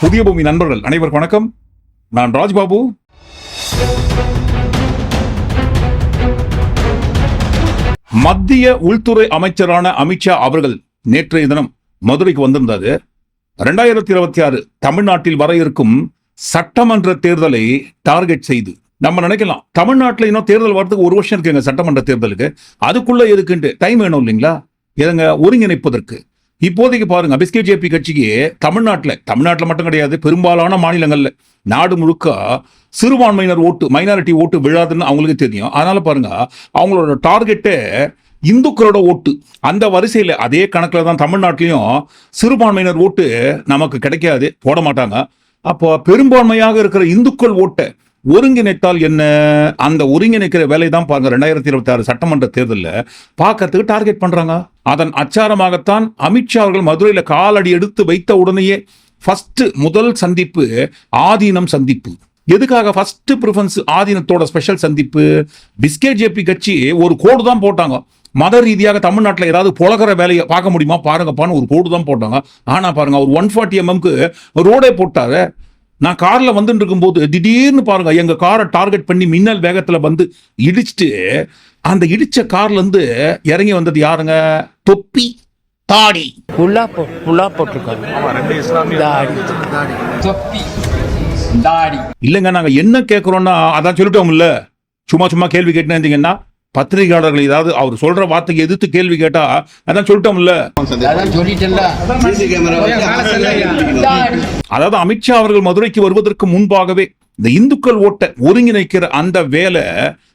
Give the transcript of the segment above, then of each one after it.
புதிய பூமி நண்பர்கள் அனைவருக்கும் வணக்கம். நான் ராஜ்பாபு. மத்திய உள்துறை அமைச்சரான அமித்ஷா அவர்கள் நேற்றைய தினம் மதுரைக்கு வந்திருந்தாரு. ரெண்டாயிரத்தி இருபத்தி ஆறு தமிழ்நாட்டில் வர இருக்கும் சட்டமன்ற தேர்தலை டார்கெட் செய்து. நம்ம நினைக்கலாம் தமிழ்நாட்டில் இன்னும் தேர்தல் வரதுக்கு ஒரு வருஷம் இருக்குங்க சட்டமன்ற தேர்தலுக்கு. அதுக்குள்ள எதுக்குன்ட்டு டைம் வேணும் இல்லைங்களா? இதுங்க ஒருங்கிணைப்பதற்கு. இப்போதைக்கு பாருங்க பிஸ்கே ஜேபி கட்சிக்கு தமிழ்நாட்டில் தமிழ்நாட்டில் மட்டும் கிடையாது பெரும்பாலான மாநிலங்களில் நாடு முழுக்க சிறுபான்மையினர் ஓட்டு மைனாரிட்டி ஓட்டு விழாதுன்னு அவங்களுக்கு தெரியும். அதனால பாருங்க அவங்களோட டார்கெட்டே இந்துக்களோட ஓட்டு. அந்த வரிசையில் அதே கணக்கில் தான் தமிழ்நாட்டிலையும் சிறுபான்மையினர் ஓட்டு நமக்கு கிடைக்காது போட மாட்டாங்க. அப்போ பெரும்பான்மையாக இருக்கிற இந்துக்கள் ஓட்டை ஒருங்கிணைத்தால் என்ன? அந்த ஒருங்கிணைக்கிற வேலை தான் பாருங்க ரெண்டாயிரத்தி இருபத்தி ஆறு சட்டமன்ற தேர்தலில். பார்க்கறதுக்கு டார்கெட் பண்றாங்க. அதன் அச்சாரமாகத்தான் அமித்ஷா அவர்கள் மதுரையில் காலடி எடுத்து வைத்த உடனேயே ஃபர்ஸ்ட் முதல் சந்திப்பு ஆதீனம் சந்திப்பு. எதுக்காக ஃபர்ஸ்ட் ப்ரிஃபரன்ஸ் ஆதீனத்தோட ஸ்பெஷல் சந்திப்பு? பிஸ்கெட் ஜேபி கட்சி ஒரு கோடு தான் போட்டாங்க. மத ரீதியாக தமிழ்நாட்டில் ஏதாவது புழகிற வேலையை பார்க்க முடியுமா? பாருங்கப்பான்னு ஒரு கோடு தான் போட்டாங்க. ஆனால் பாருங்க அவர் ஒன் ஃபார்ட்டி எம்எம்க்கு ரோடே போட்டாரு. நான் கார்ல வந்துட்டு இருக்கும்போது திடீர்னு பாருங்க எங்க காரை டார்கெட் பண்ணி மின்னல் வேகத்துல வந்து இடிச்சிட்டு அந்த இடிச்ச கார்ல இருந்து இறங்கி வந்தது யாருங்க? தொப்பி தாடி. ஃபுல்லா போ ஃபுல்லா போட்டிருக்காங்க தாடி. தொப்பி தாடி. இல்லைங்க நாங்க என்ன கேட்கறோம்னா அதான் சொல்லிட்டோம்ல. சும்மா சும்மா கேள்வி கேட்டுன்னு இருந்தீங்கன்னா பத்திரிகையாளர்கள் ஏதாவது அவர் சொல்ற வார்த்தைக்கு எதிர்த்து கேள்வி கேட்டா அதான் சொல்லிட்டோம்ல. அதாவது அமித்ஷா அவர்கள் மதுரைக்கு வருவதற்கு முன்பாகவே இந்த இந்துக்கள் ஓட்டை ஒருங்கிணைக்கிற அந்த வேலை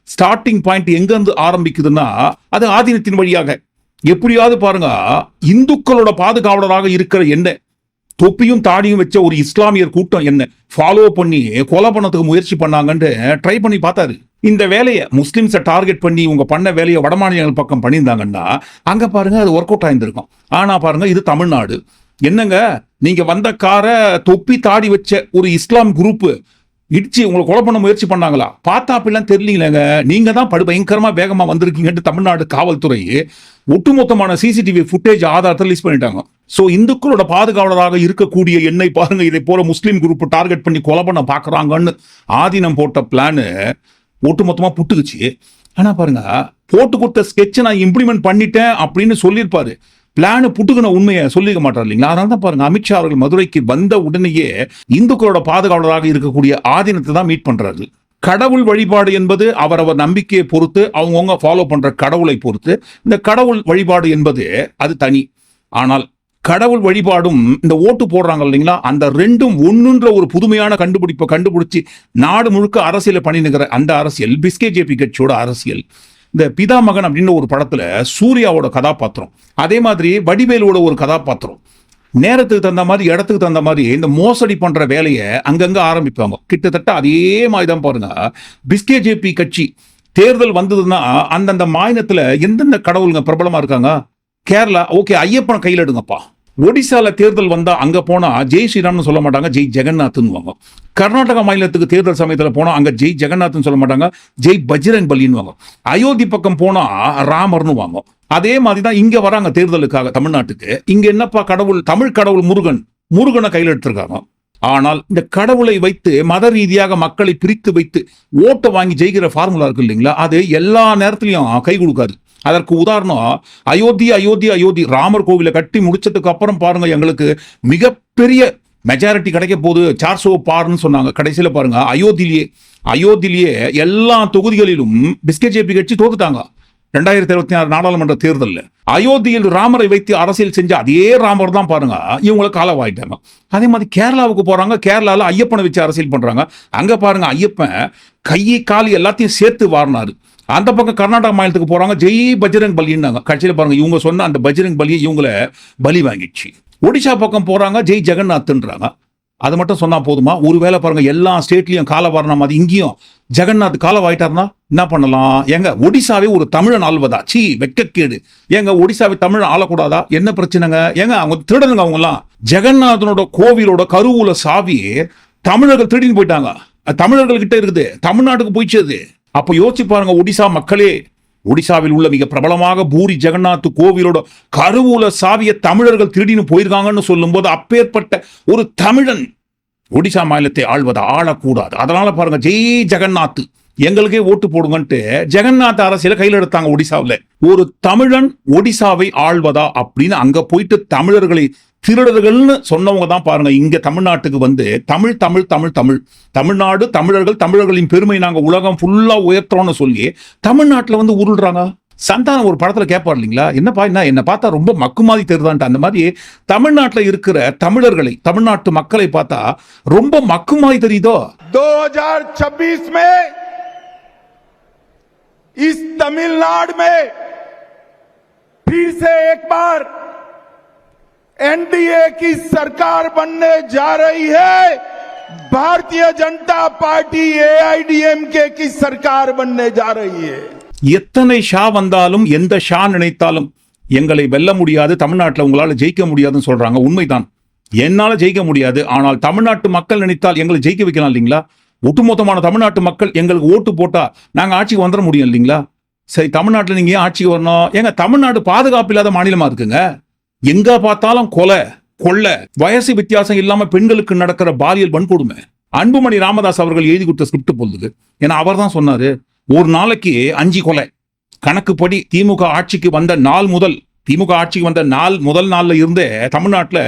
ஸ்டார்டிங் பாயிண்ட் எங்க இருந்து ஆரம்பிக்குதுன்னா அது ஆதீனத்தின் வழியாக. எப்படியாவது பாருங்க இந்துக்களோட பாதுகாவலராக இருக்கிற என்ன? தொப்பியும் தாடியும் வச்ச ஒரு இஸ்லாமியர் கூட்டம் என்ன? ஃபாலோ பண்ணி கொலை பண்ணதுக்கு முயற்சி பண்ணாங்கன்னு ட்ரை பண்ணி பார்த்தாரு. இந்த வேலையை முஸ்லிம்ஸை டார்கெட் பண்ணி உங்க பண்ண வேலையை வடமாநிலங்கள் பக்கம் பண்ணியிருந்தாங்கன்னா அங்க பாருங்க அது ஒர்க் அவுட் ஆயிருந்திருக்கும். ஆனா பாருங்க இது தமிழ்நாடு. என்னங்க? நீங்க வந்த காரை தொப்பி தாடி வச்ச ஒரு இஸ்லாம் குரூப்பு இடிச்சு உங்களை கொலை பண்ண முயற்சி பண்ணாங்களா? பார்த்தா அப்படிலாம் தெரியலீங்களேங்க. நீங்க தான் படு பயங்கரமா வேகமா வந்திருக்கீங்கன்ட்டு தமிழ்நாடு காவல்துறை ஒட்டுமொத்தமான சிசிடிவி ஃபுட்டேஜ் ஆதாரத்தை ரிலீஸ் பண்ணிட்டாங்க. ஸோ இந்துக்களோட பாதுகாவலராக இருக்கக்கூடிய என்னை பாருங்க இதை போல முஸ்லீம் குரூப் டார்கெட் பண்ணி கொலை பண்ண பாக்குறாங்கன்னு ஆதீனம் போட்ட பிளானு ஒட்டுமொத்தமா புட்டுக்குச்சு. ஆனா பாருங்க போட்டு கொடுத்த ஸ்கெட்சை நான் இம்ப்ளிமெண்ட் பண்ணிட்டேன் அப்படின்னு சொல்லியிருப்பாரு. பிளானு புட்டுக்கின உண்மையை சொல்லிக்க மாட்டார் இல்லைங்களா? அதனால தான் பாருங்க அமித்ஷா அவர்கள் மதுரைக்கு வந்த உடனேயே இந்துக்களோட பாதுகாவலராக இருக்கக்கூடிய ஆதீனத்தை தான் மீட் பண்றாரு. கடவுள் வழிபாடு என்பது அவரவர் நம்பிக்கையை பொறுத்து அவங்கவுங்க ஃபாலோ பண்ற கடவுளை பொறுத்து இந்த கடவுள் வழிபாடு என்பது அது தனி. ஆனால் கடவுள் வழிபாடும் இந்த ஓட்டு போடுறாங்க இல்லைங்களா? அந்த ரெண்டும் ஒன்றுன்ற ஒரு புதுமையான கண்டுபிடிப்பை கண்டுபிடிச்சி நாடு முழுக்க அரசியலை பண்ணினுங்கிற அந்த அரசியல் பிஸ்கே ஜேபி கட்சியோட அரசியல் இந்த பிதா மகன் அப்படின்னு ஒரு படத்துல சூர்யாவோட கதாபாத்திரம் அதே மாதிரி வடிவேலோட ஒரு கதாபாத்திரம். நேரத்துக்கு தகுந்த மாதிரி இடத்துக்கு தகுந்த மாதிரி இந்த மோசடி பண்ற வேலையை அங்கங்க ஆரம்பிப்பாங்க. கிட்டத்தட்ட அதே மாதிரி தான் பாருங்க. பிஸ்கே ஜேபி கட்சி தேர்தல் வந்ததுன்னா அந்தந்த மாநிலத்துல எந்தெந்த கடவுளுங்க பிரபலமா இருக்காங்க? கேரளா ஓகே ஐயப்பனை கையில் எடுங்கப்பா. ஒடிசால தேர்தல் வந்தா அங்க போனா ஜெய் ஸ்ரீராம்னு சொல்ல மாட்டாங்க ஜெய் ஜெகநாத்னுவாங்க கர்நாடகா மாநிலத்துக்கு தேர்தல் சமயத்தில் போனா அங்க ஜெய் ஜெகநாத்னு சொல்ல மாட்டாங்க ஜெய் பஜ்ரங் பலின்னுவாங்க அயோத்தி பக்கம் போனா ராமர்னு வாங்க அதே மாதிரி தான் இங்க வராங்க தேர்தலுக்காக தமிழ்நாட்டுக்கு. இங்க என்னப்பா கடவுள் தமிழ் கடவுள் முருகன் முருகனை கையில் எடுத்திருக்காங்க. ஆனால் இந்த கடவுளை வைத்து மத ரீதியாக மக்களை பிரித்து வைத்து ஓட்டை வாங்கி ஜெயிக்கிற ஃபார்முலா இருக்கு இல்லைங்களா? அது எல்லா நேரத்திலையும் கை கொடுக்காது. அதற்கு உதாரணம் அயோத்தி அயோத்தி அயோத்தி ராமர் கோவிலை கட்டி முடிச்சதுக்கு அப்புறம் பாருங்க எங்களுக்கு மிகப்பெரிய மெஜாரிட்டி கிடைக்க போகுது. சார்சோ பாருன்னு சொன்னாங்க. கடைசியில் பாருங்க அயோத்திலேயே அயோத்திலேயே எல்லா தொகுதிகளிலும் பிஸ்கெட் ஜேபி கட்சி தோத்துட்டாங்க. ரெண்டாயிரத்தி இருபத்தி ஆறு நாடாளுமன்ற தேர்தலில். அயோத்தியில் ராமரை வைத்து அரசியல் செஞ்ச அதே ராமர் தான் பாருங்க இவங்களை காலவாயிட்டாங்க அதே மாதிரி கேரளாவுக்கு போறாங்க கேரளாவில் ஐயப்பனை வச்சு அரசியல் பண்றாங்க. அங்க பாருங்க ஐயப்பன் கையை கால் எல்லாத்தையும் சேர்த்து வாரினாரு அந்த பக்கம் கர்நாடகா மாநிலத்துக்கு போறாங்க. ஜெய் பஜ்ரங் பலின்னாங்க. கட்சியில் பாருங்க இவங்க சொன்ன அந்த பஜ்ரங் பலியை இவங்கள பலி வாங்கிடுச்சு. ஒடிஷா பக்கம் போறாங்க ஜெய் ஜெகநாத்ன்றாங்க. அது மட்டும் சொன்னா போதுமா? ஒருவேளை பாருங்க எல்லா ஸ்டேட்லயும் கால வரணும் மாதிரி இங்கேயும். ஜெகநாத் காலவாயிட்டார்னா என்ன பண்ணலாம்? ஏங்க ஒடிசாவே ஒரு தமிழன் ஆள்வதா? சீ வெக்கக்கேடு. ஏங்க ஒடிசாவை தமிழன் ஆளக்கூடாதா? என்ன பிரச்சனைங்க? ஏங்க அவங்க திருடனுங்க அவங்கலாம் ஜெகநாதனோட கோவிலோட கருவூல சாவி தமிழர்கள் திருடின்னு போயிட்டாங்க. தமிழர்கள் கிட்ட இருக்குது. தமிழ்நாட்டுக்கு போயிடுச்சு அது. அப்போ யோசிச்சு பாருங்க ஒடிசா மக்களே. ஒடிசாவில் உள்ள மிக பிரபலமாக பூரி ஜெகநாத் கோவிலோட கருவூல சாவிய தமிழர்கள் திருடின்னு போயிருக்காங்கன்னு சொல்லும்போது அப்பேற்பட்ட ஒரு தமிழன் ஒடிசா மாநிலத்தை ஆள்வதா? ஆளக்கூடாது. அதனால பாருங்க ஜெய் ஜெகநாத் எங்களுக்கே ஓட்டு போடுங்கன்ட்டு ஜெகநாத் அரசியல கையில் எடுத்தாங்க ஒடிசாவில். ஒரு தமிழன் ஒடிசாவை ஆள்வதா அப்படின்னு அங்க போயிட்டு தமிழர்களை திருடர்கள்னு சொன்னவங்க தான் பாருங்க இங்க தமிழ்நாட்டுக்கு வந்து தமிழ் தமிழ் தமிழ் தமிழ் தமிழ்நாடு தமிழர்கள் தமிழர்களின் பெருமை நாங்க உலகம் ஃபுல்லா உயர்த்துறோம்னு சொல்லி தமிழ்நாட்டுல வந்து உருள்றாங்க சந்தானம் ஒரு படத்துல கேட்பார் இல்லைங்களா என்னப்பா என்ன என்ன பார்த்தா ரொம்ப மக்கு மாதிரி தெரியுதான்ட்டு அந்த மாதிரி தமிழ்நாட்டுல இருக்கிற தமிழர்களை தமிழ்நாட்டு மக்களை பார்த்தா ரொம்ப மக்கு மாதிரி தெரியுதோ 2026 में इस तमिलनाडु में फिर से एक बार एनडीए की सरकार बनने जा रही है भारतीय जनता पार्टी एआईडीएमके की सरकार बनने जा रही है எத்தனை ஷா வந்தாலும் எந்த ஷா நினைத்தாலும் எங்களை வெல்ல முடியாது தமிழ்நாட்டில் உங்களால ஜெயிக்க முடியாதுன்னு சொல்றாங்க உண்மைதான் என்னால ஜெயிக்க முடியாது ஆனால் தமிழ்நாட்டு மக்கள் நினைத்தால் எங்களை ஜெயிக்க வைக்கலாம் இல்லைங்களா ஒட்டுமொத்தமான தமிழ்நாட்டு மக்கள் எங்களுக்கு ஓட்டு போட்டா நாங்க ஆட்சிக்கு வந்துட முடியும் இல்லைங்களா சரி தமிழ்நாட்டில் நீங்க ஏன் ஆட்சிக்கு வரணும் ஏங்க தமிழ்நாடு பாதுகாப்பு இல்லாத மாநிலமா இருக்குங்க எங்க பார்த்தாலும் கொலை கொள்ளை வயசு வித்தியாசம் இல்லாம பெண்களுக்கு நடக்கிற பாலியல் வன்கொடுமை. அன்புமணி ராமதாஸ் அவர்கள் எழுதி கொடுத்த ஸ்கிரிப்ட் போகுது ஏன்னா அவர் தான் சொன்னாரு ஒரு நாளைக்கு அஞ்சு கொலை. கணக்குப்படி திமுக ஆட்சிக்கு வந்த நாள் முதல் திமுக ஆட்சிக்கு வந்த நாள் முதல் நாளில் இருந்தே தமிழ்நாட்டில்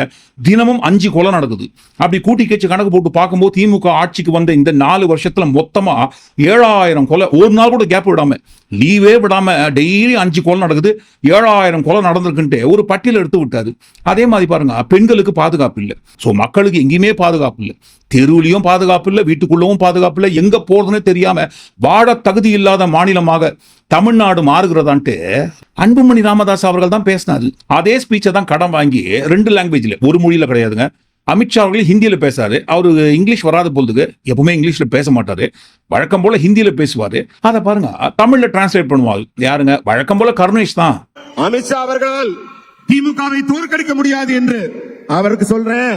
தினமும் அஞ்சு கொலை நடக்குது. அப்படி கூட்டி கட்சி கணக்கு போட்டு பார்க்கும்போது திமுக ஆட்சிக்கு வந்த இந்த நாலு வருஷத்தில் மொத்தமாக ஏழாயிரம் கொலை. ஒரு நாள் கூட கேப் விடாமல் லீவே விடாமல் டெய்லி அஞ்சு கொலை நடக்குது. ஏழாயிரம் கொலை நடந்திருக்குன்ட்டு ஒரு பட்டியல் எடுத்து விட்டாரு. அதே மாதிரி பாருங்கள் பெண்களுக்கு பாதுகாப்பு இல்லை. ஸோ மக்களுக்கு எங்கேயுமே பாதுகாப்பு இல்லை. தெருவிலையும் பாதுகாப்பு இல்லை வீட்டுக்குள்ளவும் பாதுகாப்பு இல்லை. எங்கே போகிறதுனே தெரியாமல் வாழ தகுதி இல்லாத மாநிலமாக தமிழ்நாடு மாறுகிறதான்ட்டு அன்புமணி ராமதாஸ் அவர்கள் தான் பேசினாரு. அதே ஸ்பீச்சை தான் கடன் வாங்கி ரெண்டு லாங்குவேஜ்ல ஒரு மொழியில கிடையாதுங்க. அமித்ஷா அவர்கள் ஹிந்தியில் பேசாரு. அவரு இங்கிலீஷ் வராத பொழுதுக்கு எப்பவுமே இங்கிலீஷ்ல பேச மாட்டாரு. வழக்கம் போல ஹிந்தியில பேசுவாரு. அதை பாருங்க தமிழ்ல டிரான்ஸ்லேட் பண்ணுவாங்க யாருங்க? வழக்கம் போல கருணேஷ் தான். அமித்ஷா அவர்களால் திமுகவை தோற்கடிக்க முடியாது என்று அவருக்கு சொல்றேன்.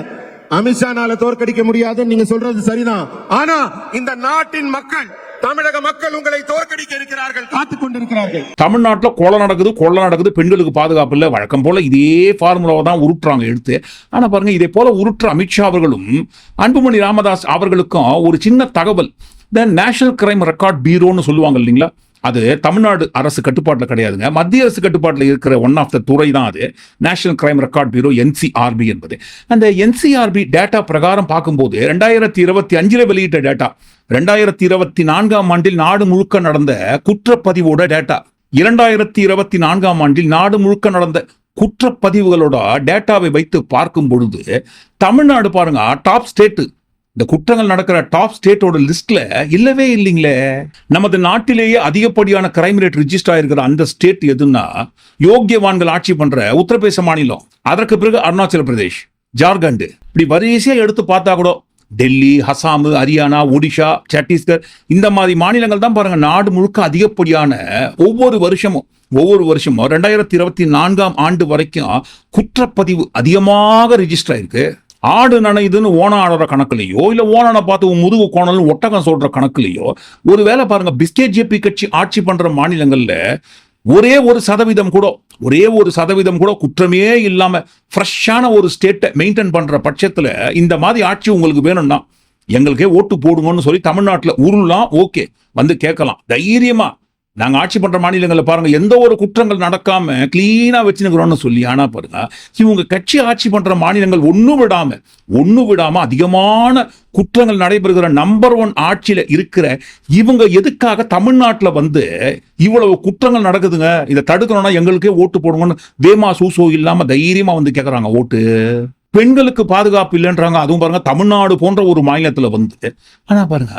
அமித்ஷானால தோற்கடிக்க முடியாதுன்னு நீங்க சொல்றது சரிதான். ஆனா இந்த நாட்டின் மக்கள் தமிழக மக்கள் உங்களை தோற்கடிக்க இருக்கிறார்கள் காத்துக் கொண்டிருக்கிறார்கள். தமிழ்நாட்டில் கொலை நடக்குது கொள்ளை நடக்குது பெண்களுக்கு பாதுகாப்பு இல்லை வழக்கம் போல இதே ஃபார்முலாவை தான் உருட்டுறாங்க எடுத்து ஆனா பாருங்க இதே போல உருட்டுற அமித்ஷா அவர்களும் அன்புமணி ராமதாஸ் அவர்களுக்கும் ஒரு சின்ன தகவல். த நேஷனல் கிரைம் ரெக்கார்ட் பீரோன்னு சொல்லுவாங்க இல்லைங்களா? அது தமிழ்நாடு அரசு கட்டுப்பாட்டில் கிடையாதுங்க. மத்திய அரசு கட்டுப்பாட்டில் இருக்கிற ஒன் ஆஃப் த துறை தான் அது National Crime Record Bureau NCRB என்பது. அந்த என்சிஆர்பி டேட்டா பிரகாரம் பார்க்கும்போது ரெண்டாயிரத்தி இருபத்தி அஞ்சில் வெளியிட்ட டேட்டா ரெண்டாயிரத்தி இருபத்தி நான்காம் ஆண்டில் நாடு முழுக்க நடந்த குற்றப்பதிவோட டேட்டா இரண்டாயிரத்தி இருபத்தி நான்காம் ஆண்டில் நாடு முழுக்க நடந்த குற்றப்பதிவுகளோட டேட்டாவை வைத்து பார்க்கும் பொழுது தமிழ்நாடு பாருங்க டாப் ஸ்டேட்டு இந்த குற்றங்கள் நடக்கிற டாப் ஸ்டேட்டோட லிஸ்ட்ல இல்லவே இல்லைங்களே. நமது நாட்டிலேயே அதிகப்படியான கிரைம் ரேட் ரிஜிஸ்டர் ஆயிருக்கிற அந்த ஸ்டேட் எதுன்னா யோக்கியவான்கள் ஆட்சி பண்ற உத்தரப்பிரதேச மாநிலம். அதற்கு பிறகு அருணாச்சல பிரதேஷ் ஜார்க்கண்ட். இப்படி வரிசையா எடுத்து பார்த்தா கூட டெல்லி அசாம் ஹரியானா ஒடிஷா சத்தீஸ்கர் இந்த மாதிரி மாநிலங்கள் தான் பாருங்க நாடு முழுக்க அதிகப்படியான ஒவ்வொரு வருஷமும் ஒவ்வொரு வருஷமும் ரெண்டாயிரத்தி இருபத்தி நான்காம் ஆண்டு வரைக்கும் குற்றப்பதிவு அதிகமாக ரிஜிஸ்டர் ஆயிருக்கு. ஆடு நனையுதுன்னு ஓன ஆடுற கணக்குலையோ இல்ல ஓனனை பார்த்து உன் முதுகு கோணல் ஒட்டகம் சொல்ற கணக்குலையோ ஒரு வேளை பாருங்க பிஸ்கே ஜேபி கட்சி ஆட்சி பண்ற மாநிலங்கள்ல ஒரே ஒரு சதவீதம் கூட ஒரே ஒரு சதவீதம் கூட குற்றமே இல்லாம ஃப்ரெஷ்ஷான ஒரு ஸ்டேட்டை மெயின்டைன் பண்ற பட்சத்துல இந்த மாதிரி ஆட்சி உங்களுக்கு வேணும்னா எங்களுக்கே ஓட்டு போடுங்கன்னு சொல்லி தமிழ்நாட்டில் உருளாம் ஓகே வந்து கேட்கலாம். தைரியமா. நாங்கள் ஆட்சி பண்ணுற மாநிலங்களில் பாருங்கள் எந்த ஒரு குற்றங்கள் நடக்காமல் கிளீனா வச்சுருக்கிறோம்னு சொல்லி ஆனால் பாருங்க இவங்க கட்சி ஆட்சி பண்ணுற மாநிலங்கள் ஒன்றும் விடாமல் ஒன்றும் விடாமல் அதிகமான குற்றங்கள் நடைபெறுகிற நம்பர் ஒன் ஆட்சியில் இருக்கிற இவங்க எதுக்காக தமிழ்நாட்டில் வந்து இவ்வளவு குற்றங்கள் நடக்குதுங்க? இதை தடுக்கணும்னா எங்களுக்கே ஓட்டு போடுங்கன்னு வேமா சூசோ இல்லாமல் தைரியமாக வந்து கேட்குறாங்க ஓட்டு. பெண்களுக்கு பாதுகாப்பு இல்லைன்றாங்க. அதுவும் பாருங்க தமிழ்நாடு போன்ற ஒரு மாநிலத்தில் வந்து ஆனால் பாருங்க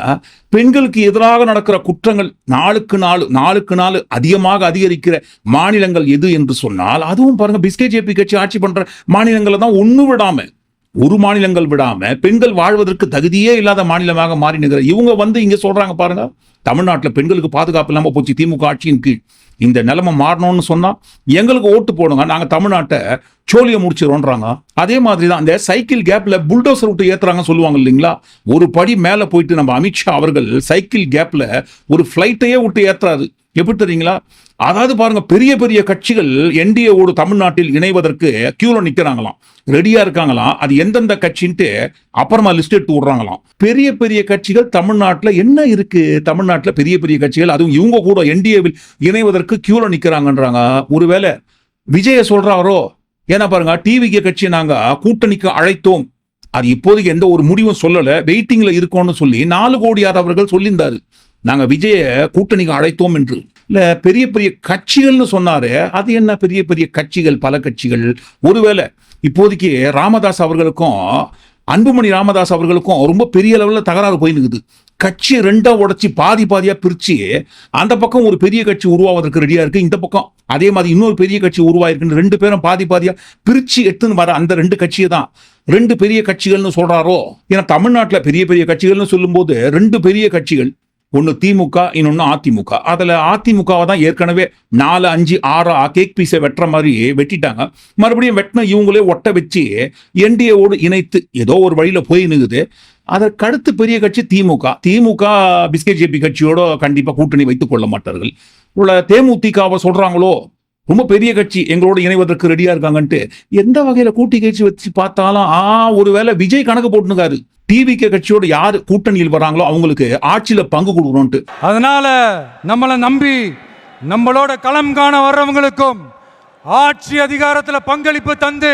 பெண்களுக்கு எதிராக நடக்கிற குற்றங்கள் நாளுக்கு நாள் நாளுக்கு நாள் அதிகமாக அதிகரிக்கிற மாநிலங்கள் எது என்று சொன்னால் அதுவும் பாருங்க பிஸ்கே ஜேபி கட்சி ஆட்சி பண்ற மாநிலங்களை தான் ஒன்று விடாம ஒரு மாநிலங்கள் விடாம பெண்கள் வாழ்வதற்கு தகுதியே இல்லாத மாநிலமாக மாறி நிற்கிற இவங்க வந்து இங்க சொல்றாங்க பாருங்க தமிழ்நாட்டில் பெண்களுக்கு பாதுகாப்பு இல்லாம போச்சு திமுக ஆட்சியின் கீழ். இந்த நிலைமை மாறணும்னு சொன்னால் எங்களுக்கு ஓட்டு போடுங்க. நாங்கள் தமிழ்நாட்டை சோழியை முடிச்சிடோன்றாங்க அதே மாதிரி தான் இந்த சைக்கிள் கேப்பில் புல்டோசர் விட்டு ஏற்றுறாங்கன்னு சொல்லுவாங்க இல்லைங்களா? ஒரு படி மேலே போயிட்டு நம்ம அமித்ஷா அவர்கள் சைக்கிள் கேப்பில் ஒரு ஃப்ளைட்டையே விட்டு ஏற்றுறாரு எப்படி தெரியுங்களா? அதாவது பாருங்க பெரிய பெரிய கட்சிகள் என்டிஏவோடு தமிழ்நாட்டில் இணைவதற்கு கியூல நிற்கிறாங்களாம் ரெடியா இருக்காங்களாம். அது எந்தெந்த கட்சின்ட்டு அப்புறமா லிஸ்ட் எடுத்து விடுறாங்களாம். பெரிய பெரிய கட்சிகள் தமிழ்நாட்டில் என்ன இருக்கு? தமிழ்நாட்டில் பெரிய பெரிய கட்சிகள் அதுவும் இவங்க கூட என்டிஏவில் இணைவதற்கு கியூல நிற்கிறாங்கன்றாங்க ஒருவேளை விஜய சொல்றாரோ? ஏன்னா பாருங்க டிவிக்கு கட்சியை நாங்க கூட்டணிக்கு அழைத்தோம். அது இப்போதைக்கு எந்த ஒரு முடிவும் சொல்லலை. வெயிட்டிங்ல இருக்கோம்னு சொல்லி நாலு கோடியார் அவர்கள் சொல்லியிருந்தாரு. நாங்கள் விஜயை கூட்டணிக்கு அழைத்தோம் என்று. இல்லை பெரிய பெரிய கட்சிகள்னு சொன்னார் அது என்ன பெரிய பெரிய கட்சிகள் பல கட்சிகள்? ஒருவேளை இப்போதைக்கு ராமதாஸ் அவர்களுக்கும் அன்புமணி ராமதாஸ் அவர்களுக்கும் ரொம்ப பெரிய லெவலில் தகராறு போயிருக்குது கட்சியை ரெண்டா உடைச்சி பாதி பாதியா பிரிச்சு அந்த பக்கம் ஒரு பெரிய கட்சி உருவாவதற்கு ரெடியா இருக்கு இந்த பக்கம் அதே மாதிரி இன்னொரு பெரிய கட்சி உருவாயிருக்குன்னு ரெண்டு பேரும் பாதி பாதியா பிரிச்சு எடுத்துன்னு வர அந்த ரெண்டு கட்சியை தான். ரெண்டு பெரிய கட்சிகள்னு சொல்றாரோ? ஏன்னா தமிழ்நாட்டில் பெரிய பெரிய கட்சிகள்னு சொல்லும்போது ரெண்டு பெரிய கட்சிகள் ஒன்று திமுக இன்னொன்று அதிமுக. அதில் அதிமுகவை தான் ஏற்கனவே நாலு அஞ்சு ஆறு கேக் பீஸை வெட்டுற மாதிரி வெட்டிட்டாங்க. மறுபடியும் வெட்டின இவங்களே ஒட்ட வச்சு என்டிஏவோடு இணைத்து ஏதோ ஒரு வழியில் போய் நிற்குது அதற்கடுத்து பெரிய கட்சி திமுக. திமுக பிஸ்கெட் ஜேபி கட்சியோட கண்டிப்பாக கூட்டணி வைத்துக் கொள்ள மாட்டார்கள். உள்ள தேமுதிகவை சொல்கிறாங்களோ ரொம்ப பெரிய கட்சி எங்களோட இணைவதற்கு ரெடியாக இருக்காங்கன்ட்டு எந்த வகையில் கூட்டி கட்சி வச்சு பார்த்தாலும் ஆ ஒருவேளை விஜய் கணக்கு போட்டுனுக்காரு. டிவிகே கட்சியோட யார் கூட்டணியில் வராங்களோ அவங்களுக்கு ஆட்சியில பங்கு கொடுக்கணும்ட்டு அதனால நம்மளை நம்பி நம்மளோட களம் காண வர்றவங்களுக்கும் ஆட்சி அதிகாரத்துல பங்களிப்பு தந்து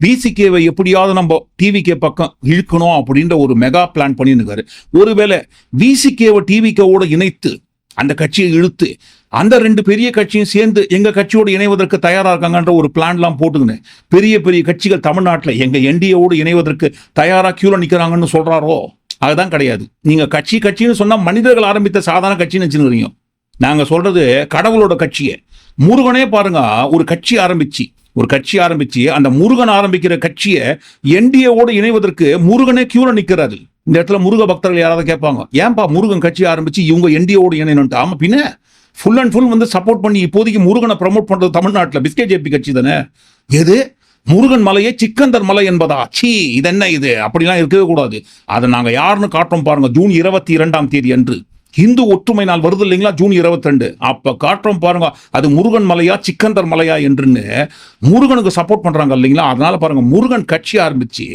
பிசிகேவை எப்படியாவது நம்ம டிவிகே பக்கம் இழுக்கணும் அப்படின்ற ஒரு மெகா பிளான் பண்ணிருக்காரு ஒருவேளை விசிகேவை டிவிகேவோட இணைத்து அந்த கட்சியை இழுத்து அந்த ரெண்டு பெரிய கட்சியும் சேர்ந்து எங்கள் கட்சியோடு இணைவதற்கு தயாராக இருக்காங்கன்ற ஒரு பிளான்லாம் போட்டுக்கின்னு பெரிய பெரிய கட்சிகள் தமிழ்நாட்டில் எங்கள் என்டிஏவோடு இணைவதற்கு தயாராக கியூல நிற்கிறாங்கன்னு சொல்கிறாரோ அதுதான் கிடையாது. நீங்கள் கட்சி கட்சின்னு சொன்னால் மனிதர்கள் ஆரம்பித்த சாதாரண கட்சின்னு வச்சுருக்கிறீங்க நாங்கள் சொல்கிறது கடவுளோட கட்சியை. முருகனே பாருங்க ஒரு கட்சி ஆரம்பிச்சு. ஒரு கட்சி ஆரம்பிச்சு அந்த முருகன் ஆரம்பிக்கிற கட்சியை என்டிஏவோடு இணைவதற்கு முருகனே கியூல நிற்கிறாரு இந்த இடத்துல முருக பக்தர்கள் யாராவது கேட்பாங்க ஏன்பா முருகன் கட்சி ஆரம்பிச்சு இவங்க என்டிஏவோடு இணையணுன்ட்டு ஆமாம் பின்ன ஃபுல் அண்ட் ஃபுல் வந்து சப்போர்ட் பண்ணி இப்போதைக்கு முருகனை ப்ரமோட் பண்ணுறது தமிழ்நாட்டில். பிஸ்கே ஜேபி கட்சி தானே? எது? முருகன் மலையை சிக்கந்தர் மலை என்பதா? சீ இது என்ன இது? அப்படிலாம் இருக்கவே கூடாது. அதை நாங்கள் யாருன்னு காட்டுறோம் பாருங்க ஜூன் இருபத்தி இரண்டாம் தேதி அன்று. இந்து ஒற்றுமை நாள் வருது இல்லைங்களா ஜூன் இருபத்தி ரெண்டு அப்போ காட்டுறோம் பாருங்க அது முருகன் மலையா சிக்கந்தர் மலையா என்றுன்னு முருகனுக்கு சப்போர்ட் பண்றாங்க இல்லைங்களா? அதனால பாருங்க முருகன் கட்சி ஆரம்பிச்சு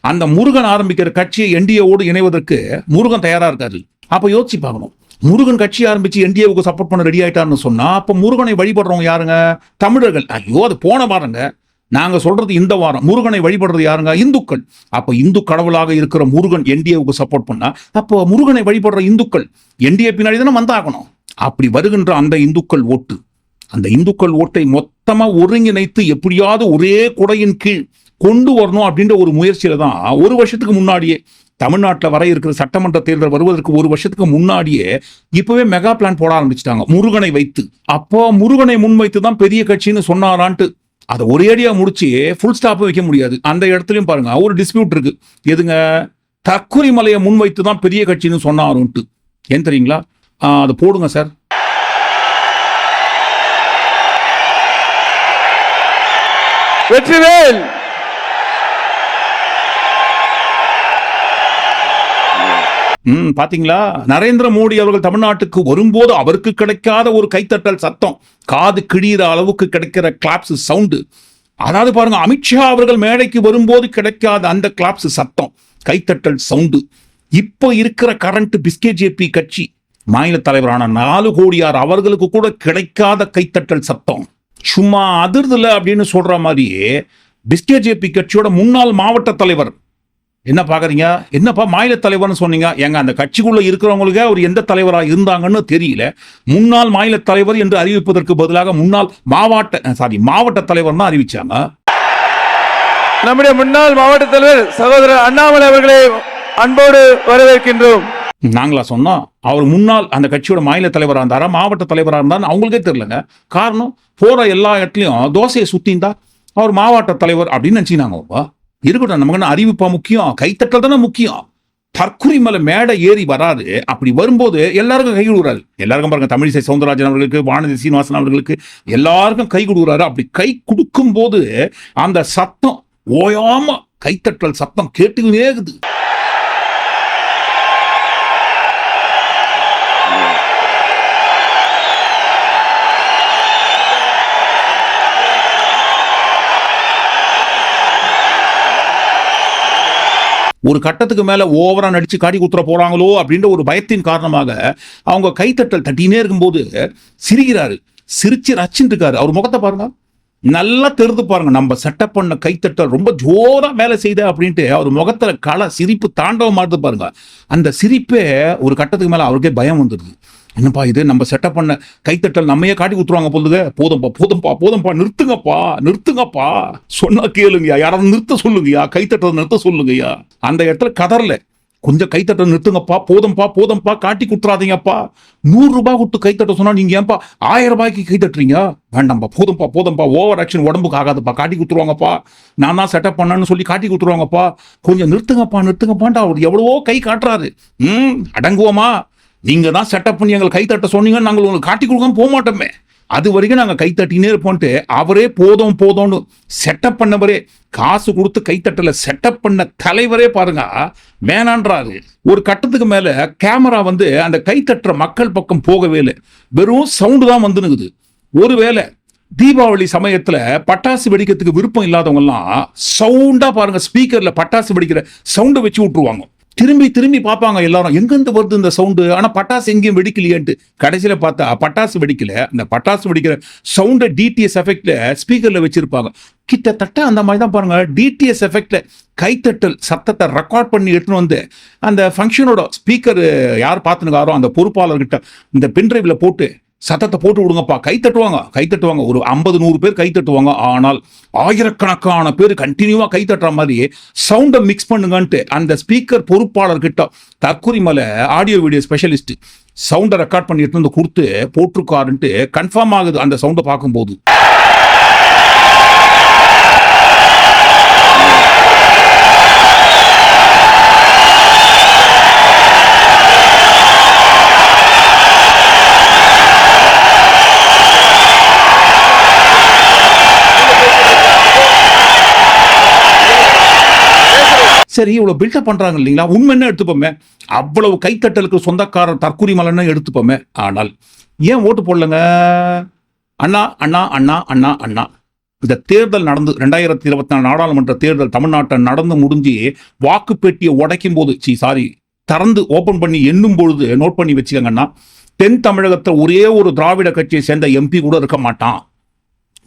அந்த முருகன் ஆரம்பிக்கிற கட்சியை என்டிஏவோடு இணைவதற்கு முருகன் தயாராக இருக்காரு. அப்போ யோசிச்சு பார்க்கணும். முருகன் கட்சி ஆரம்பிச்சு என்டிஏவுக்கு சப்போர்ட் பண்ண ரெடி ஆயிட்டாருன்னு சொன்னா அப்போ முருகனை வழிபடுறவங்க யாருங்க? தமிழர்கள். ஐயோ அது போன பாருங்க நாங்கள் சொல்றது இந்த வாரம். முருகனை வழிபடுறது யாருங்க? இந்துக்கள். அப்போ இந்து கடவுளாக இருக்கிற முருகன் என்டிஏவுக்கு சப்போர்ட் பண்ணா அப்போ முருகனை வழிபடுற இந்துக்கள் என்டிஏ பின்னாடி தானே வந்தாகணும். அப்படி வருகின்ற அந்த இந்துக்கள் ஓட்டு. அந்த இந்துக்கள் ஓட்டை மொத்தமாக ஒருங்கிணைத்து எப்படியாவது ஒரே குடையின் கீழ் கொண்டு வரணும் அப்படின்ற ஒரு முயற்சியில தான் ஒரு வருஷத்துக்கு முன்னாடியே தமிழ்நாட்டில் வர இருக்கிற சட்டமன்ற தேர்தல் வருவதற்கு ஒரு வருஷத்துக்கு முன்னாடியே இப்போவே மெகா பிளான் போட ஆரம்பிச்சிட்டாங்க. முருகனை வைத்து. அப்போ முருகனை முன்வைத்து தான் பெரிய கட்சின்னு சொன்னாரான்ட்டு. அதை ஒரேடியாக முடிச்சு ஃபுல் ஸ்டாப் வைக்க முடியாது. அந்த இடத்துலையும் பாருங்க ஒரு டிஸ்பியூட் இருக்கு. எதுங்க? தக்குரி மலையை முன்வைத்து தான் பெரிய கட்சின்னு சொன்னாருன்ட்டு. ஏன் தெரியுங்களா? அதை போடுங்க சார். வெற்றிவேல்! ம் பாத்தீங்களா? நரேந்திர மோடி அவர்கள் தமிழ்நாட்டுக்கு வரும்போது அவருக்கு கிடைக்காத ஒரு கைத்தட்டல் சத்தம் காது கிழியிற அளவுக்கு கிடைக்கிற கிளாப்ஸ் சவுண்டு அதாவது பாருங்க அமித்ஷா அவர்கள் மேடைக்கு வரும்போது கிடைக்காத அந்த கிளாப்ஸ் சத்தம் கைத்தட்டல் சவுண்டு இப்போ இருக்கிற கரண்ட் பிஸ்கே ஜேபி கட்சி மாநில தலைவரான நாலு கோடியார் அவர்களுக்கு கூட கிடைக்காத கைத்தட்டல் சத்தம். சும்மா அதிர்தல அப்படின்னு சொல்ற மாதிரியே பிஸ்கே ஜேபி கட்சியோட முன்னாள் மாவட்ட தலைவர் என்ன பாக்குறீங்க என்னப்பா மாநில தலைவர்னு சொன்னீங்க? எங்க அந்த கட்சிக்குள்ள இருக்கிறவங்களுக்கு அவர் எந்த தலைவரா இருந்தாங்கன்னு தெரியல. முன்னாள் மாநில தலைவர் என்று அறிவிப்பதற்கு பதிலாக முன்னாள் மாவட்ட சாரி மாவட்ட தலைவர் தான் அறிவிச்சாங்க. நம்முடைய முன்னாள் மாவட்ட தலைவர் சகோதரர் அண்ணாமலை அவர்களை அன்போடு வரவேற்கின்றோம். நாங்களா சொன்னோம் அவர் முன்னாள் அந்த கட்சியோட மாநில தலைவரா இருந்தாரா மாவட்ட தலைவரா இருந்தான்னு அவங்களுக்கே தெரியலங்க. காரணம் போற எல்லா இடத்துலயும் தோசையை சுத்திந்தா அவர் மாவட்ட தலைவர் அப்படின்னு நினைச்சினாங்கப்பா இருக்கட்டும் நமக்கு என்ன அறிவிப்பா முக்கியம். கைத்தட்டல் தானே முக்கியம். தற்குறி மேல மேடை ஏறி வராது. அப்படி வரும்போது எல்லாருக்கும் கை கொடுக்குறாரு. எல்லாருக்கும் பாருங்க தமிழிசை சவுந்தரராஜன் அவர்களுக்கு வானதி சீனிவாசன் அவர்களுக்கு எல்லாருக்கும் கை கொடுக்குறாரு. அப்படி கை கொடுக்கும் போது அந்த சத்தம் ஓயாம கைத்தட்டல் சத்தம் கேட்டுக்கிட்டே இருக்குது. ஒரு கட்டத்துக்கு மேலே ஓவராக நடித்து காட்டி குத்துற போகிறாங்களோ அப்படின்ற ஒரு பயத்தின் காரணமாக அவங்க கைத்தட்டல் தட்டினே இருக்கும்போது சிரிக்கிறாரு. சிரிச்சு ரச்சின்னு இருக்காரு. அவர் முகத்தை பாருங்க. நல்லா தெரிந்து பாருங்க. நம்ம செட்டப் பண்ண கைத்தட்டல் ரொம்ப ஜோரா வேலை செய்த அப்படின்ட்டு அவர் முகத்துல களை சிரிப்பு தாண்டவம் மாறுது பாருங்க. அந்த சிரிப்பே ஒரு கட்டத்துக்கு மேல அவருக்கே பயம் வந்துடுது என்னப்பா இது? நம்ம செட்டப் பண்ண கைத்தட்டல் நம்மையே காட்டி கொடுத்துருவாங்க போதுங்க போதும்பா போதும்பா போதும்பா நிறுத்துங்கப்பா நிறுத்துங்கப்பா. சொன்னா கேளுங்கய்யா. யாராவது நிறுத்த சொல்லுங்கய்யா. கைத்தட்டல் நிறுத்த சொல்லுங்கய்யா. அந்த இடத்துல கதறல. கொஞ்சம் கைத்தட்ட நிறுத்துங்கப்பா போதும்பா போதும்பா காட்டி குத்துறாதீங்கப்பா. நூறு ரூபாய் கொடுத்து கைத்தட்ட சொன்னா நீங்க ஏன்பா ஆயிரம் ரூபாய்க்கு கைத்தட்டுறீங்க? வேண்டாம்ப்பா போதும்பா போதும்பா. ஓவர் ஆக்ஷன் உடம்புக்கு ஆகாதுப்பா. காட்டி கொடுத்துருவாங்கப்பா நான் தான் செட்டப் பண்ணேன்னு சொல்லி காட்டி கொடுத்துருவாங்கப்பா கொஞ்சம் நிறுத்துங்கப்பா நிறுத்துங்கப்பான்ட்டு அவர் எவ்வளவோ கை காட்டுறாரு. ம் அடங்குவோமா? நீங்க தான் செட்டப் பண்ணி எங்களை கைத்தட்ட சொன்னீங்கன்னு நாங்கள் உங்களுக்கு காட்டி கொடுக்காம போக மாட்டோமே. அது வரைக்கும் நாங்கள் கைத்தட்டினே இருப்போம்ட்டு அவரே போதும் போதும்னு செட்டப் பண்ணவரே காசு கொடுத்து கைத்தட்டல செட்டப் பண்ண தலைவரே பாருங்க. வேணான்றாரு. ஒரு கட்டத்துக்கு மேல கேமரா வந்து அந்த கைத்தட்டுற மக்கள் பக்கம் போகவே இல்லை. வெறும் சவுண்டு தான் வந்துனுக்குது. ஒருவேளை தீபாவளி சமயத்தில் பட்டாசு வெடிக்கிறதுக்கு விருப்பம் இல்லாதவங்கலாம் சவுண்டாக பாருங்கள் ஸ்பீக்கரில் பட்டாசு வெடிக்கிற சவுண்டை வச்சு விட்டுருவாங்க. திரும்பி திரும்பி பார்ப்பாங்க எல்லாரும். எங்கேருந்து வருது இந்த சவுண்டு ஆனால் பட்டாசு எங்கேயும் வெடிக்கலையேன்ட்டு. கடைசியில் பார்த்தா பட்டாசு வெடிக்கல. அந்த பட்டாசு வெடிக்கிற சவுண்டை டிடிஎஸ் எஃபெக்டில் ஸ்பீக்கரில் வச்சுருப்பாங்க. கிட்டத்தட்ட அந்த மாதிரி தான் பாருங்க. டிடிஎஸ் எஃபெக்டில் கைத்தட்டல் சத்தத்தை ரெக்கார்ட் பண்ணி எடுத்துன்னு வந்து அந்த ஃபங்க்ஷனோட ஸ்பீக்கர் யார் பார்த்துனுக்காரோ அந்த பொறுப்பாளர்கிட்ட இந்த பென்ட்ரைவில் போட்டு சத்தத்தை போட்டு விடுங்கப்பா. கை தட்டுவாங்க. கை தட்டுவாங்க. ஒரு ஐம்பது நூறு பேர் கை தட்டுவாங்க. ஆனால் ஆயிரக்கணக்கான பேர் கண்டினியூவாக கை தட்டுற மாதிரி சவுண்டை மிக்ஸ் பண்ணுங்கன்ட்டு அந்த ஸ்பீக்கர் பொறுப்பாளர்கிட்ட கிட்ட மலை ஆடியோ வீடியோ ஸ்பெஷலிஸ்ட் சவுண்டை ரெக்கார்ட் பண்ணி வந்து கொடுத்து போட்டிருக்காருன்ட்டு கன்ஃபார்ம் ஆகுது அந்த சவுண்டை பார்க்கும்போது. சரி இவ்வளோ பில்டப் பண்றாங்க இல்லைங்களா? உண்மை என்ன எடுத்துப்போமே? அவ்வளவு கைத்தட்டலுக்கு சொந்தக்காரர் தற்கூரி மலன்னு எடுத்துப்போமே? ஆனால் ஏன் ஓட்டு போடலங்க? அண்ணா அண்ணா அண்ணா அண்ணா அண்ணா. இந்த தேர்தல் நடந்து ரெண்டாயிரத்தி இருபத்தி நாலு நாடாளுமன்ற தேர்தல் தமிழ்நாட்டில் நடந்து முடிஞ்சு வாக்குப்பெட்டியை உடைக்கும் போது சி சாரி திறந்து ஓபன் பண்ணி எண்ணும் பொழுது நோட் பண்ணி வச்சுக்கோங்கன்னா தென் தமிழகத்தில் ஒரே ஒரு திராவிட கட்சியை சேர்ந்த எம்பி கூட இருக்க மாட்டான்.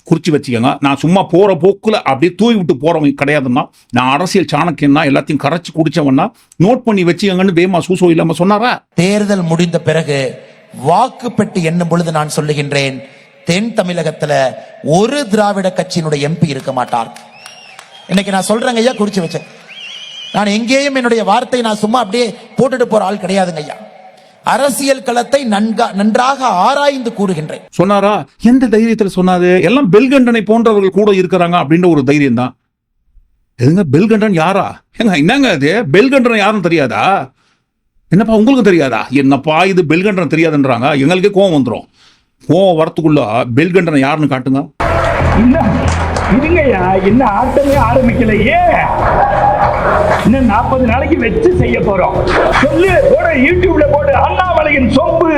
குறிச்சு வச்சுக்கோங்க. நான் சும்மா போகிற போக்கில் அப்படியே தூவி விட்டு போகிறவங்க கிடையாதுன்னா நான் அரசியல் சாணக்கியன்னா எல்லாத்தையும் கரைச்சி குடிச்சவன்னா நோட் பண்ணி வச்சுக்கோங்கன்னு வேமா சூசோ இல்லாம சொன்னாரா? தேர்தல் முடிந்த பிறகு வாக்குப்பெட்டி என்னும் பொழுது நான் சொல்லுகின்றேன் தென் தமிழகத்துல ஒரு திராவிட கட்சியினுடைய எம்பி இருக்க மாட்டார். இன்னைக்கு நான் சொல்றேங்க ஐயா குறிச்சு வச்சேன் நான் எங்கேயும் என்னுடைய வார்த்தை நான் சும்மா அப்படியே போட்டுட்டு போற ஆள் கிடையாதுங்க ஐயா. அரசியல் களத்தை நன்றாக ஆராய்ந்து கூறுகின்றேன். சொன்னாரா? எந்த தைரியத்துல சொன்னாரு? எல்லாம் பெல்கண்டனை போன்றவர்கள் கூட இருக்கிறாங்க அப்படின்ற ஒரு தைரியம் தான் எதுங்க பெல்கண்டன் யாரா? ஏங்க என்னங்க அது பெல்கண்டன் யாருன்னு தெரியாதா? என்னப்பா உங்களுக்கு தெரியாதா? என்னப்பா இது பெல்கண்டன் தெரியாதுன்றாங்க. எங்களுக்கே கோவம் வந்துடும் கோவம் வரத்துக்குள்ள பெல்கண்டனை யாருன்னு காட்டுங்க. இன்னும் இருங்கய்யா இன்னும் ஆட்டமே ஆரம்பிக்கலையே. இன்னும் நாற்பது நாளைக்கு வச்சு செய்ய போறோம். சொல்லு போட யூடியூப்ல போடு. அண்ணாமலையின் சொம்பு.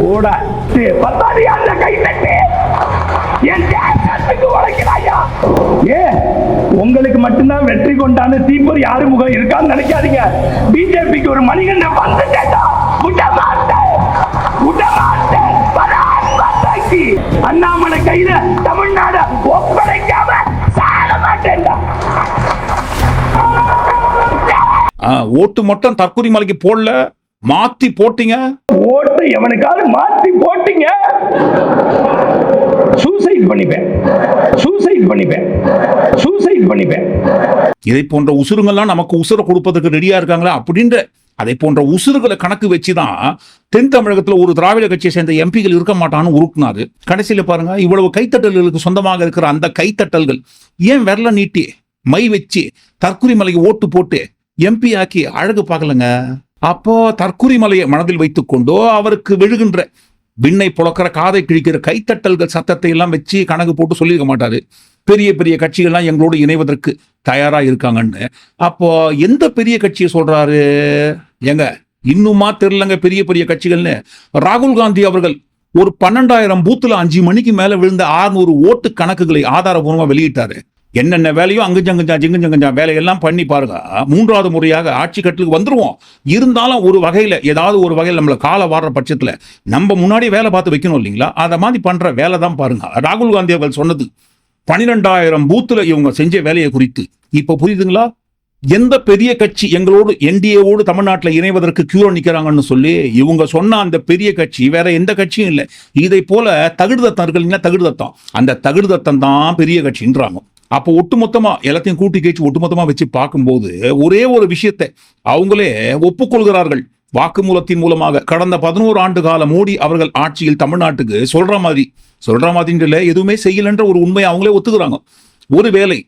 கூட பத்தாடி அந்த கை தட்டு? என் தேசத்துக்கு உழைக்கிறாயா? ஏ உங்களுக்கு மட்டும்தான் வெற்றி கொண்டான்னு தீப்பொறி முகம் இருக்கான்னு நினைக்காதீங்க. பிஜேபிக்கு ஒரு மணிகண்ட வந்துட்டேடா விட மாட்டேன் விட மாட்டேன் அண்ணாமலை கையில ஓட்டு மட்டும் தற்கொலை மலைக்கு போடல மாத்தி போட்டீங்க. ஓட்டு எவனுக்காவது மாத்தி போட்டீங்க. சூசைட் பண்ணிப்பேன். சூசைட் பண்ணிப்பேன். சூசைட் பண்ணிப்பேன். இதை போன்ற உசுருங்கள்லாம் நமக்கு உசுரை கொடுப்பதற்கு ரெடியா இருக்காங்களா? அப்படின்ற அதை போன்ற உசுறுகளை கணக்கு வச்சுதான் தென் தமிழகத்துல ஒரு திராவிட கட்சியை சேர்ந்த எம்பிகள் இருக்க மாட்டான்னு உருட்டினாரு கடைசியில பாருங்க இவ்வளவு கைத்தட்டல்களுக்கு சொந்தமாக இருக்கிற அந்த கைத்தட்டல்கள் ஏன் விரல நீட்டி மை வச்சு தற்குறி மலைக்கு ஓட்டு போட்டு எம்பி ஆக்கி அழகு பார்க்கலங்க. அப்போ தற்குறி மலையை மனதில் வைத்துக்கொண்டோ அவருக்கு விழுகின்ற விண்ணை புழக்கிற காதை கிழிக்கிற கைத்தட்டல்கள் சத்தத்தை எல்லாம் வச்சு கணக்கு போட்டு சொல்லியிருக்க மாட்டாரு. பெரிய பெரிய கட்சிகள்லாம் எங்களோடு இணைவதற்கு தயாரா இருக்காங்கன்னு. அப்போ எந்த பெரிய கட்சியை சொல்றாரு? ஏங்க இன்னுமா தெரிலங்க பெரிய பெரிய கட்சிகள்னு. ராகுல் காந்தி அவர்கள் ஒரு பன்னெண்டாயிரம் பூத்துல அஞ்சு மணிக்கு மேல விழுந்த 600 ஓட்டு கணக்குகளை ஆதாரபூர்வமா வெளியிட்டாரு. என்னென்ன வேலையோ அங்குஞ்சங்குஞ்சா ஜிங்கு ஜங்குஞ்சா வேலையெல்லாம் பண்ணி பாருங்க. மூன்றாவது முறையாக ஆட்சி கட்டுக்கு வந்துருவோம். இருந்தாலும் ஒரு வகையில் ஏதாவது ஒரு வகையில் நம்மளை காலை வாடுற பட்சத்தில் நம்ம முன்னாடி வேலை பார்த்து வைக்கணும் இல்லைங்களா? அதை மாதிரி பண்ணுற வேலை தான் பாருங்க. ராகுல் காந்தி அவர்கள் சொன்னது பனிரெண்டாயிரம் பூத்தில் இவங்க செஞ்ச வேலையை குறித்து. இப்போ புரியுதுங்களா? எந்த பெரிய கட்சி எங்களோடு என்டிஏவோடு தமிழ்நாட்டில் இணைவதற்கு கியூரோ நிற்கிறாங்கன்னு சொல்லி இவங்க சொன்ன அந்த பெரிய கட்சி வேற எந்த கட்சியும் இல்லை. இதை போல தகுடுதத்தம் இருக்கு இல்லைங்களா? தகுடுதத்தம். அந்த தகுடுதத்தம் தான் பெரிய கட்சின்றாங்க. அப்போ ஒட்டுமொத்தமா எல்லாத்தையும் கூட்டி கேச்சு ஒட்டுமொத்தமா வச்சு பார்க்கும்போது ஒரே ஒரு விஷயத்தை அவங்களே ஒப்புக்கொள்கிறார்கள். வாக்குமூலத்தின் மூலமாக கடந்த பதினோரு ஆண்டு கால மோடி அவர்கள் ஆட்சியில் தமிழ்நாட்டுக்கு சொல்ற மாதிரி சொல்ற மாதிரின்ற இல்லை எதுவுமே செய்யலன்ற ஒரு உண்மையை அவங்களே ஒத்துக்கிறாங்க. ஒருவேளை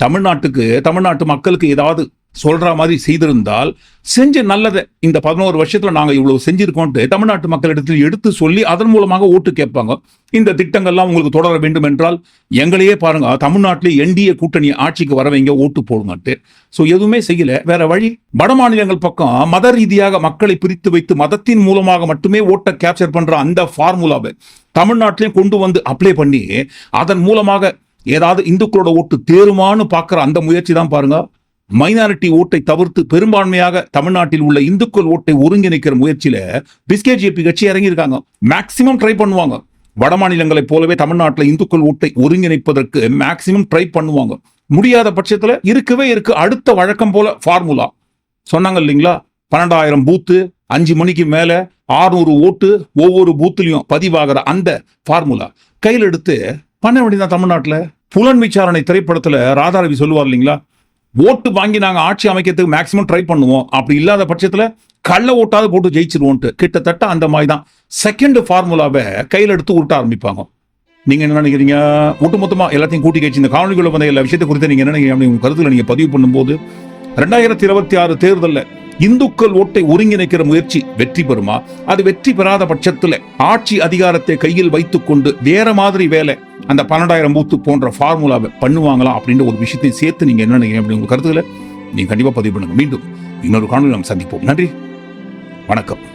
தமிழ்நாட்டுக்கு தமிழ்நாட்டு மக்களுக்கு ஏதாவது சொல்ற மாதிரி செய்திருந்தால் செஞ்ச நல்லதை இந்த பதினோரு வருஷத்துல நாங்க இவ்வளவு செஞ்சிருக்கோம்ட்டு தமிழ்நாட்டு மக்களிடத்தில் எடுத்து சொல்லி அதன் மூலமாக ஓட்டு கேட்பாங்க. இந்த திட்டங்கள்லாம் உங்களுக்கு தொடர வேண்டும் என்றால் எங்களையே பாருங்க. தமிழ்நாட்டிலே என்டிஏ கூட்டணி ஆட்சிக்கு வரவங்க ஓட்டு போடுங்கன்ட்டு. ஸோ எதுவுமே செய்யல. வேற வழி வட மாநிலங்கள் பக்கம் மத ரீதியாக மக்களை பிரித்து வைத்து மதத்தின் மூலமாக மட்டுமே ஓட்டை கேப்சர் பண்ற அந்த ஃபார்முலாவை தமிழ்நாட்டிலையும் கொண்டு வந்து அப்ளை பண்ணி அதன் மூலமாக ஏதாவது இந்துக்களோட ஓட்டு தேருமான்னு பார்க்குற அந்த முயற்சி தான் பாருங்கள் மைனாரிட்டி ஓட்டை தவிர்த்து பெரும்பான்மையாக தமிழ்நாட்டில் உள்ள இந்துக்கள் ஓட்டை ஒருங்கிணைக்கிற முயற்சியில பிஸ்கேஜிபி கட்சி இறங்கியிருக்காங்க. மேக்சிமம் ட்ரை பண்ணுவாங்க. வட மாநிலங்களைப் போலவே தமிழ்நாட்டில் இந்துக்கள் ஓட்டை ஒருங்கிணைப்பதற்கு மேக்சிமம் ட்ரை பண்ணுவாங்க. முடியாத பட்சத்தில் இருக்கவே இருக்கு. அடுத்த வழக்கம் போல ஃபார்முலா சொன்னாங்க இல்லைங்களா? பன்னெண்டாயிரம் பூத்து அஞ்சு மணிக்கு மேலே ஆறுநூறு ஓட்டு ஒவ்வொரு பூத்துலையும் பதிவாகிற அந்த ஃபார்முலா கையில் எடுத்து பண்ண வேண்டியதான் தமிழ்நாட்டில். புலன் விசாரணை திரைப்படத்தில் ராதாரவி சொல்லுவார் இல்லைங்களா? ஓட்டு வாங்கி நாங்கள் ஆட்சி அமைக்கிறதுக்கு மேக்சிமம் ட்ரை பண்ணுவோம். அப்படி இல்லாத பட்சத்தில் கள்ள ஓட்டாவது போட்டு ஜெயிச்சிருவோன்ட்டு. கிட்டத்தட்ட அந்த மாதிரி தான் செகண்ட் ஃபார்முலாவை கையில் எடுத்து உருட்ட ஆரம்பிப்பாங்க. நீங்கள் என்ன நினைக்கிறீங்க? ஒட்டுமொத்தமா எல்லாத்தையும் கூட்டி கழிச்சு இந்த காணொலிக்குள்ள வந்த எல்லா விஷயத்தை குறித்து நீங்கள் என்ன நினைக்கிறீங்க? உங்க கருத்தில் நீங்கள் பதிவு பண்ணும்போது ரெண்டாயிரத்தி இருபத்தி ஆறு தேர்தலில் இந்துக்கள் ஓட்டை ஒருங்கிணைக்கிற முயற்சி வெற்றி பெறுமா? அது வெற்றி பெறாத பட்சத்துல ஆட்சி அதிகாரத்தை கையில் வைத்துக்கொண்டு வேற மாதிரி வேலை அந்த பன்னெண்டாயிரம் பூத்து போன்ற ஃபார்முலாவை பண்ணுவாங்களா அப்படின்ற ஒரு விஷயத்தை சேர்த்து நீங்க என்ன நினைக்கிறீங்க அப்படி உங்க கருத்துல நீங்க கண்டிப்பா பதிவு பண்ணுங்க. மீண்டும் இன்னொரு காணொலி நாம் சந்திப்போம். நன்றி. வணக்கம்.